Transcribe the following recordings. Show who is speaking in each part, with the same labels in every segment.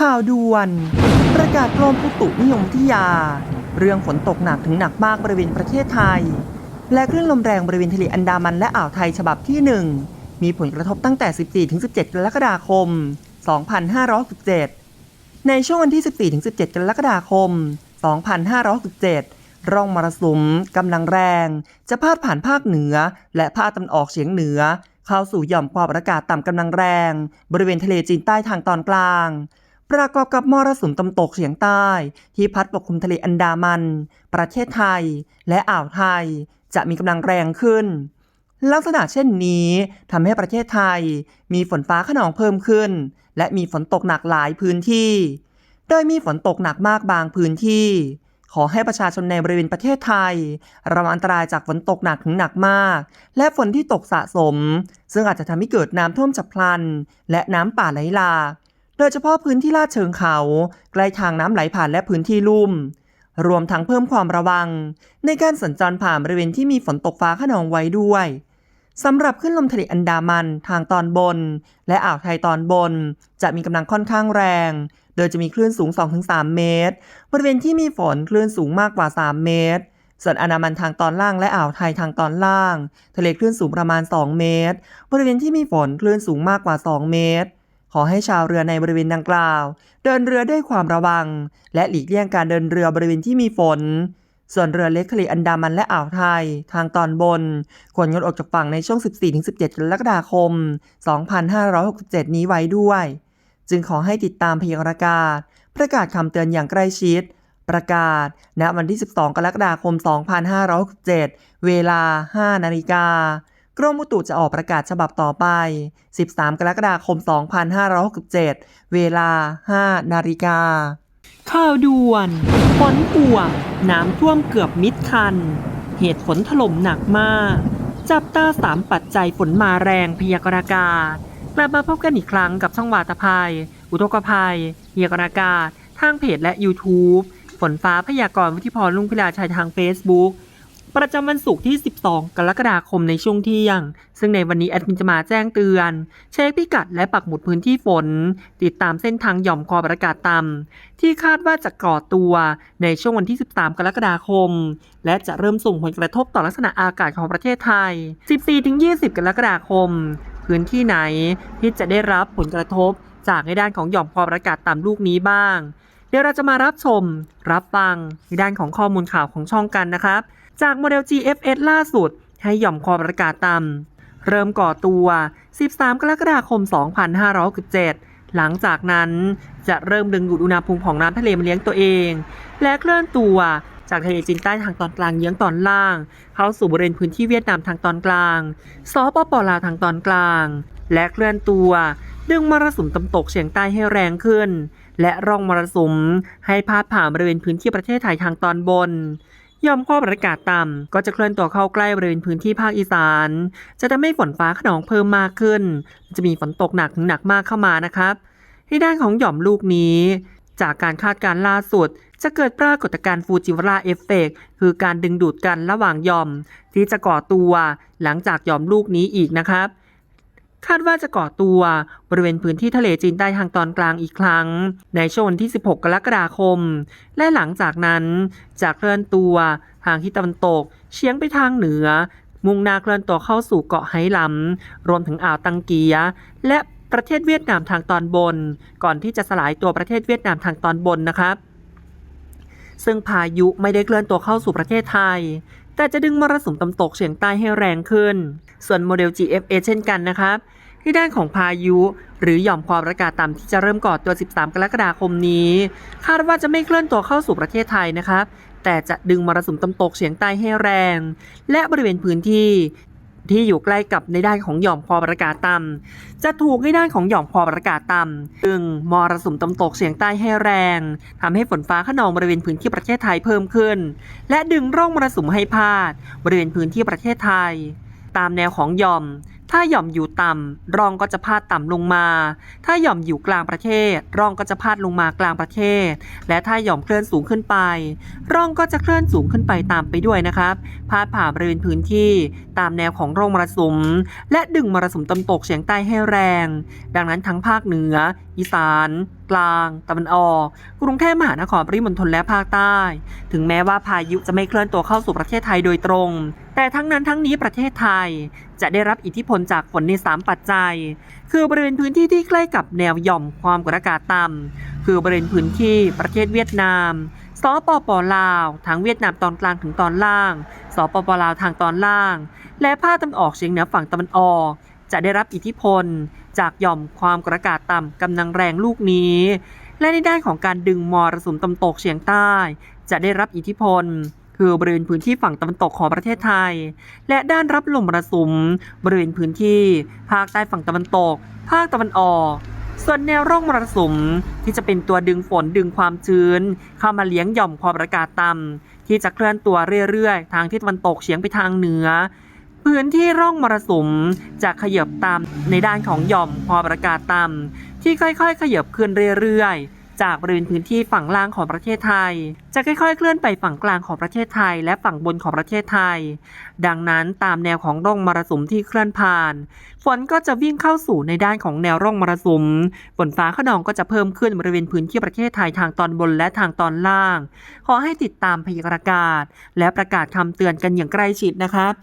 Speaker 1: ข่าวด่วน ประกาศกรมอุตุนิยมวิทยา เรื่องฝนตกหนักถึงหนักมากบริเวณประเทศไทย และคลื่นลมแรงบริเวณทะเลอันดามันและอ่าวไทยฉบับที่ 1 มีผลกระทบตั้งแต่ 14-17 กรกฎาคม 2567 ในช่วงวันที่ 14-17 กรกฎาคม 2567 ร่องมรสุมกำลังแรง จะพาดผ่านภาคเหนือ และภาคตะวันออกเฉียงเหนือ เข้าสู่หย่อมความอากาศต่ำกำลังแรง บริเวณทะเลจีนใต้ทางตอนกลาง ประกอบกับมรสุมตะวันตกเฉียงใต้ ที่พัดปกคลุมทะเลอันดามัน ประเทศไทย และอ่าวไทย จะมีกำลังแรงขึ้น ลักษณะเช่นนี้ทำให้ประเทศไทย มีฝนฟ้าขนองเพิ่มขึ้น และมีฝนตกหนักหลายพื้นที่ โดยมีฝนตกหนักมากบางพื้นที่ ขอให้ประชาชนในบริเวณประเทศไทย ระวังอันตรายจากฝนตกหนักถึงหนักมาก และฝนที่ตกสะสม ซึ่งอาจจะทำให้เกิดน้ำท่วมฉับพลัน และน้ำป่าไหลหลาก โดยเฉพาะพื้นที่ลาดเชิงเขา ใกล้ทางน้ำไหลผ่านและพื้นที่ลุ่ม รวมทั้งเพิ่มความระวัง ในการสัญจรผ่านบริเวณที่มีฝนตกฟ้าขนองไว้ด้วยสำหรับขึ้นลมทะเลอันดามันทางตอนบน และอ่าวไทยตอนบน จะมีกำลังค่อนข้างแรง โดยจะมีคลื่นสูง 2-3 เมตร บริเวณที่มีฝนคลื่นสูงมากกว่า 3 เมตร ส่วนอันดามันทางตอนล่างและอ่าวไทยทางตอนล่าง ทะเลคลื่นสูงประมาณ 2 เมตร บริเวณที่มีฝนคลื่นสูงมากกว่า 2 เมตร ขอให้ชาวเรือในบริเวณดังกล่าว เดินเรือด้วยความระวัง และหลีกเลี่ยงการเดินเรือบริเวณที่มีฝน ส่วนเรือเล็กทะเลอันดามันและอ่าวไทย ทางตอนบนควรงดออกจากฝั่งในช่วง 14-17 กรกฎาคม 2567 นี้ไว้ด้วย จึงขอให้ติดตามพยากรณ์อากาศ ประกาศคำเตือนอย่างใกล้ชิดประกาศ ณ วันที่ 12 กรกฎาคม 2567 เวลา 5 นาฬิกา กรมอุตุจะออกประกาศฉบับต่อไป 13 กรกฎาคม 2567 เวลา 5 นาฬิกา ข่าวด่วนฝนป่วง น้ำท่วมเกือบมิดคัน เหตุฝนถล่มหนักมาก จับตาสามปัจจัยฝนมาแรงพยากรณ์อากาศ กลับมาพบกันอีกครั้งกับช่องวาตภัย อุทกภัยพยากรณ์อากาศ ทางเพจและ YouTube ฝนฟ้าพยากรณ์วิทิพรลุงพิลาชัยทาง Facebook ประจำวันศุกร์ที่ 12 กรกฎาคมในช่วงเที่ยง ซึ่งในวันนี้แอดมินจะมาแจ้งเตือน เช็คพิกัดและปักหมุดพื้นที่ฝน ติดตามเส้นทางหย่อมความกดอากาศต่ำที่คาดว่าจะก่อตัวในช่วงวันที่ 13 กรกฎาคม และจะเริ่มส่งผลกระทบต่อลักษณะอากาศของประเทศไทย 14-20 กรกฎาคม พื้นที่ไหนที่จะได้รับผลกระทบจากในด้านของหย่อมความกดอากาศต่ำลูกนี้บ้าง เดี๋ยวเราจะมารับชม รับฟังในด้านของข้อมูลข่าวของช่องกันนะครับ จากโมเดล GFS ล่าสุด ให้หย่อมความกดอากาศต่ำเริ่มก่อตัว 13 กรกฎาคม 2567 หลังจากนั้นจะเริ่มดึงดูดอุณหภูมิของน้ำทะเลมาเลี้ยงตัวเอง และเคลื่อนตัวจากทะเลจีนใต้ทางตอนกลางเยื้องตอนล่าง เข้าสู่บริเวณพื้นที่เวียดนามทางตอนกลางสปปลาวทางตอนกลาง และเคลื่อนตัว ดึงมรสุมตะวันตกเฉียงใต้ให้แรงขึ้น และร่องมรสุมให้พาดผ่านบริเวณพื้นที่ประเทศไทยทางตอนบน ยอมความกดอากาศต่ำก็จะเคลื่อนตัวเข้าใกล้บริเวณพื้นที่ภาคอีสาน จะทำให้ฝนฟ้าขนองเพิ่มมากขึ้น จะมีฝนตกหนักถึงหนักมากเข้ามานะครับที่ด้านของหย่อมลูกนี้ จากการคาดการณ์ล่าสุด จะเกิดปรากฏการณ์ฟูจิวาราเอฟเฟกคือการดึงดูดกันระหว่างหย่อม ที่จะก่อตัวหลังจากหย่อมลูกนี้อีกนะครับ คาดว่าจะก่อตัวบริเวณพื้นที่ทะเลจีนใต้ทางตอนกลางอีกครั้ง ในช่วงวันที่ 16 กรกฎาคม และหลังจากนั้นจะเคลื่อนตัวทางที่ตะวันตกเฉียงไปทางเหนือ มุ่งหน้าเคลื่อนตัวเข้าสู่เกาะไหหลำรวมถึงอ่าวตังเกีย และประเทศเวียดนามทางตอนบน ก่อนที่จะสลายตัวประเทศเวียดนามทางตอนบนนะครับซึ่งพายุไม่ได้เคลื่อนตัวเข้าสู่ประเทศไทย แต่จะดึงมรสุมตะวันตกเฉียงใต้ให้แรงขึ้น ส่วนโมเดล GFA เช่นกันนะครับที่ด้านของพายุ หรือหย่อมความระกาศต่ำที่จะเริ่มก่อตัว 13 กรกฎาคมนี้ คาดว่าจะไม่เคลื่อนตัวเข้าสู่ประเทศไทยนะครับแต่จะดึงมรสุมตะวันตกเฉียงใต้ให้แรง และบริเวณพื้นที่ ที่อยู่ใกล้กับในด้านของหย่อมความกดอากาศต่ำจะถูกในด้านของหย่อมความกดอากาศต่ำดึงมรสุมตะวันตกเฉียงใต้ให้แรงทำให้ฝนฟ้าขนองบริเวณพื้นที่ประเทศไทยเพิ่มขึ้น และดึงร่องมรสุมให้พาด บริเวณพื้นที่ประเทศไทย ตามแนวของหย่อม ถ้าหย่อมอยู่ต่ำร่องก็จะพาดต่ำลงมา ถ้าหย่อมอยู่กลางประเทศร่องก็จะพาดลงมากลางประเทศ และถ้าหย่อมเคลื่อนสูงขึ้นไปร่องก็จะเคลื่อนสูงขึ้นไปตามไปด้วยนะครับพาดผ่านบริเวณพื้นที่ตามแนวของร่องมรสุม และดึงมรสุมตะวันตกเฉียงใต้ให้แรง ดังนั้นทั้งภาคเหนือ อีสาน กลาง ตะวันออก กรุงเทพมหานครปริมณฑลและภาคใต้ ถึงแม้ว่าพายุจะไม่เคลื่อนตัวเข้าสู่ประเทศไทยโดยตรงแต่ทั้งนั้นทั้งนี้ประเทศไทยจะได้รับอิทธิพลจากฝนใน 3 ปัจจัย คือบริเวณพื้นที่ที่ใกล้กับแนวหย่อมความกดอากาศต่ำคือบริเวณพื้นที่ประเทศเวียดนามสปปลาวทั้งเวียดนามตอนกลางถึงตอนล่างสปปลาวทางตอนล่าง และภาคตะวันออกเฉียงเหนือฝั่งตะวันออก จะได้รับอิทธิพล จากหย่อมความกดอากาศต่ำกำลังแรงลูกนี้ และในด้านของการดึงมรสุมตะวันตกเฉียงใต้ จะได้รับอิทธิพล คือบริเวณพื้นที่ฝั่งตะวันตกของประเทศไทย และด้านรับลมมรสุม บริเวณพื้นที่ ภาคใต้ฝั่งตะวันตก ภาคตะวันออก ส่วนแนวร่องมรสุมที่จะเป็นตัวดึงฝนดึงความชื้น เข้ามาเลี้ยงหย่อมความอากาศต่ำที่จะเคลื่อนตัวเรื่อยๆ ทางทิศตะวันตกเฉียงไปทางเหนือ พื้นที่ร่องมรสุมจะขยับตามในด้านของหย่อมความอากาศต่ำที่ค่อยๆ ขยับขึ้นเรื่อยๆ จากบริเวณพื้นที่ฝั่งล่างของประเทศไทย จะค่อยๆ เคลื่อนไปฝั่งกลางของประเทศไทย และฝั่งบนของประเทศไทย ดังนั้นตามแนวของร่องมรสุมที่เคลื่อนผ่านฝนก็จะวิ่งเข้าสู่ในด้านของแนวร่องมรสุมฝนฟ้าขนองก็จะเพิ่มขึ้นบริเวณพื้นที่ประเทศไทยทางตอนบนและทางตอนล่าง ขอให้ติดตามพยากรณ์อากาศ และประกาศคำเตือนกันอย่างใกล้ชิดนะครับ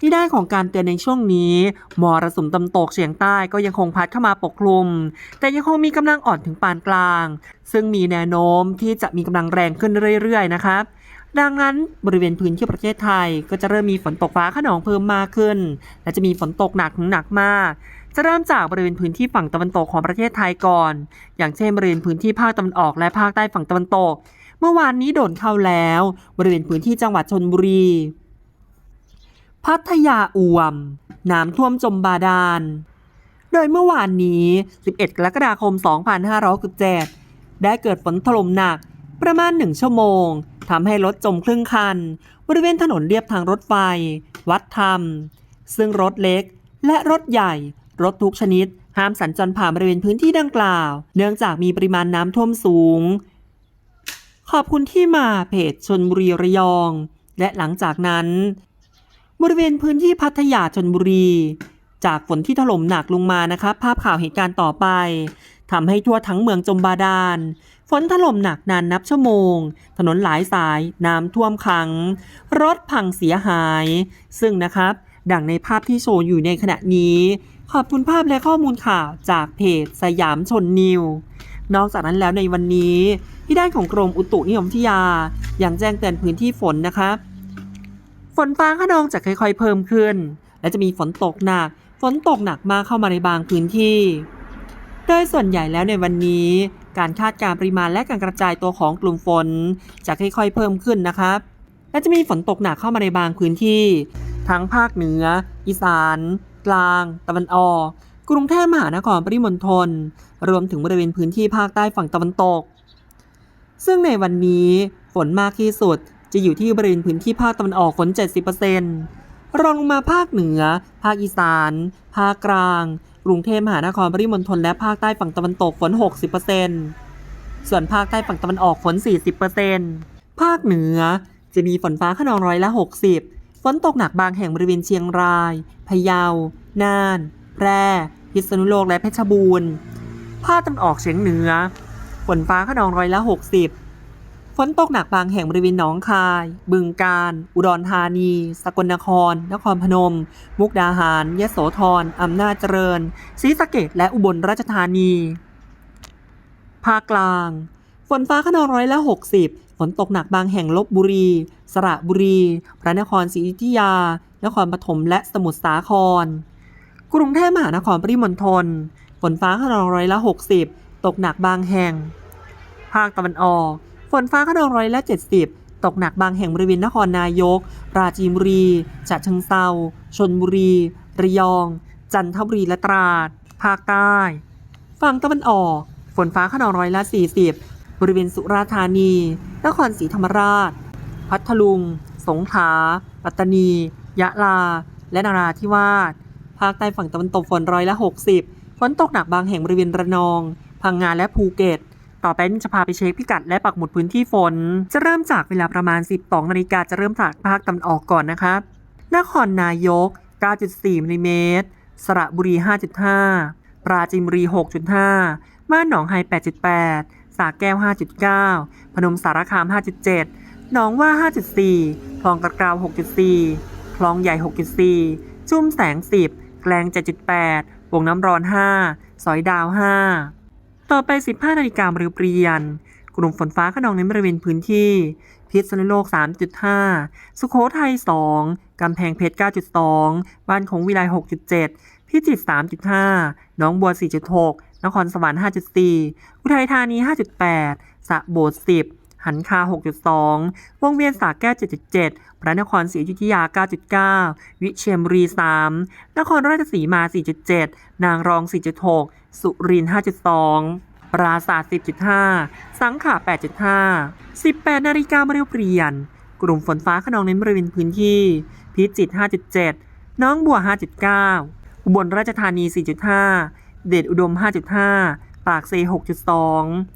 Speaker 1: ที่ได้ของการเตือนในช่วงนี้มรสุมตะวันตกเฉียงใต้ก็ยังคงพัดเข้ามาปกคลุม แต่ยังคงมีกำลังอ่อนถึงปานกลาง ซึ่งมีแนวโน้มที่จะมีกำลังแรงขึ้นเรื่อย ๆ นะครับดังนั้นบริเวณพื้นที่ประเทศไทย ก็จะเริ่มมีฝนตกฟ้าขนองเพิ่มมากขึ้น และจะมีฝนตกหนักถึงหนักมาก จะเริ่มจากบริเวณพื้นที่ฝั่งตะวันตกของประเทศไทยก่อน อย่างเช่นบริเวณพื้นที่ภาคตะวันออกและภาคใต้ฝั่งตะวันตก เมื่อวานนี้โดนเข้าแล้ว บริเวณพื้นที่จังหวัดชนบุรี พัทยาอ่วม น้ำท่วมจมบาดาล โดยเมื่อวานนี้ 11 กรกฎาคม 2567 ได้เกิดฝนถล่มหนักประมาณ 1 ชั่วโมง ทำให้รถจมครึ่งคัน บริเวณถนนเลียบทางรถไฟ วัดธรรม ซึ่งรถเล็กและรถใหญ่ รถทุกชนิด ห้ามสัญจรผ่านบริเวณพื้นที่ดังกล่าว เนื่องจากมีปริมาณน้ำท่วมสูง ขอบคุณที่มาเพจชนบุรีระยอง และหลังจากนั้น ริเวณพื้นที่พัทยาชนบุรี จากฝนที่ถล่มหนักลงมานะครับ ภาพข่าวเหตุการณ์ต่อไปทำให้ทั่วทั้งเมืองจมบาดาล ฝนถล่มหนักนานนับชั่วโมง ถนนหลายสาย น้ำท่วมขัง รถพังเสียหาย ซึ่งนะครับ ดังในภาพที่โชว์อยู่ในขณะนี้ ขอบคุณภาพและข้อมูลข่าวจากเพจสยามชนนิวนอกจากนั้นแล้วในวันนี้ ที่ด้านของกรมอุตุนิยมวิทยา ยังแจ้งเตือนพื้นที่ฝนนะครับ ฝนฟ้าขนองจะค่อยๆ เพิ่มขึ้น และจะมีฝนตกหนัก ฝนตกหนักมากเข้ามาในบางพื้นที่ โดยส่วนใหญ่แล้วในวันนี้ การคาดการณ์ปริมาณและการกระจายตัวของกลุ่มฝนจะค่อยๆ เพิ่มขึ้นนะครับ และจะมีฝนตกหนักเข้ามาในบางพื้นที่ ทั้งภาคเหนือ อีสาน กลาง ตะวันออก กรุงเทพมหานครปริมณฑลรวมถึงบริเวณพื้นที่ภาคใต้ฝั่งตะวันตก ซึ่งในวันนี้ฝนมากที่สุด จะอยู่ที่บริเวณพื้นที่ภาคตะวันออกฝน70%รองลงมาภาคเหนือ ภาคอีสาน ภาคกลาง กรุงเทพมหานครปริมณฑลและภาคใต้ฝั่งตะวันตกฝน 60%ส่วนภาคใต้ฝั่งตะวันออกฝน 40%ภาคเหนือจะมีฝนฟ้าขนองร้อยละ 60 ฝนตกหนักบางแห่งบริเวณเชียงราย พะเยา น่าน แพร่ พิษณุโลกและเพชรบูรณ์ ภาคตะวันออกเฉียงเหนือ ฝนฟ้าขนองร้อยละ 60 ฝนตกหนักบางแห่งบริเวณหนองคาย บึงกาฬ อุดรธานี สกลนคร นครพนม มุกดาหาร ยโสธร อำนาจเจริญ ศรีสะเกษและอุบลราชธานี ภาคกลาง ฝนฟ้าขนองร้อยละ60 ฝนตกหนักบางแห่งลบบุรี สระบุรี พระนครศรีอยุธยา นครปฐม และสมุทรสาคร กรุงเทพมหานครปริมณฑล ฝนฟ้าขนองร้อยละ60 ตกหนักบางแห่ง ภาคตะวันออก ฝนฟ้าขนองร้อยละ 70 ตกหนักบางแห่งบริเวณนครนายก ปราจีนบุรีฉะเชิงเซาชนบุรี ระยอง จันทบุรีและตราด ภาคใต้ ฝั่งตะวันออก ฝนฟ้าขนองร้อยละ 40 บริเวณสุราษฎร์ธานี นครศรีธรรมราช พัทลุง สงขลา ปัตตานี ยะลา และนราธิวาส ภาคใต้ฝั่งตะวันตกฝนร้อยละ 60 ฝนตกหนักบางแห่งบริเวณระนอง พังงาและภูเก็ต ต่อไปนี้จะพาไปเช็คพิกัดและปักหมุดพื้นที่ฝน จะเริ่มจากเวลาประมาณ 12นาฬิกาจะเริ่มจากภาคตะวันออกก่อนนะครับนครนายก 9.4มิลลิเมตรสระบุรี 5.5 ปราจีนบุรี 6.5บ้านหนองไฮ 8.8 สาแก้ว 5.9 พนมสารคาม 5.7 หนองว่า 5.4 คลองกระกราว 6.4 คลองใหญ่ 6.4 จุ่มแสง 10 แกลง 7.8 วงน้ำร้อน 5 สอยดาว 5 ต่อไป 15นาฬิกาบริเปรียน กลุ่มฝนฟ้าขนองในบริเวณพื้นที่ พิษณุโลก 3.5 สุโขทัย 2 กำแพงเพชร 9.2 บ้านของวิไล 6.7 พิจิตร 3.5 น้องบัว 4.6 นครสวรรค์ 5.4 อุทัยธานี 5.8สระโบด 10 หันคา 6.2 วงเวียนสาแก้ว 7.7 พระนครศรีอยุธยา 9.9 วิเชียรบุรี 3 นครราชสีมา 4.7 นางรอง 4.6 สุรินทร์5.2ปราสาท10.5 สังขะ8.5 18 นาฬิกามาเรียวเปลี่ยน กลุ่มฝนฟ้าขนองเน้นบริเวณพื้นที่ พิจิตร5.7 น้องบัว 5.9 อุบลราชธานี 4.5 เดชอุดม 5.5 ปากเซ 6.2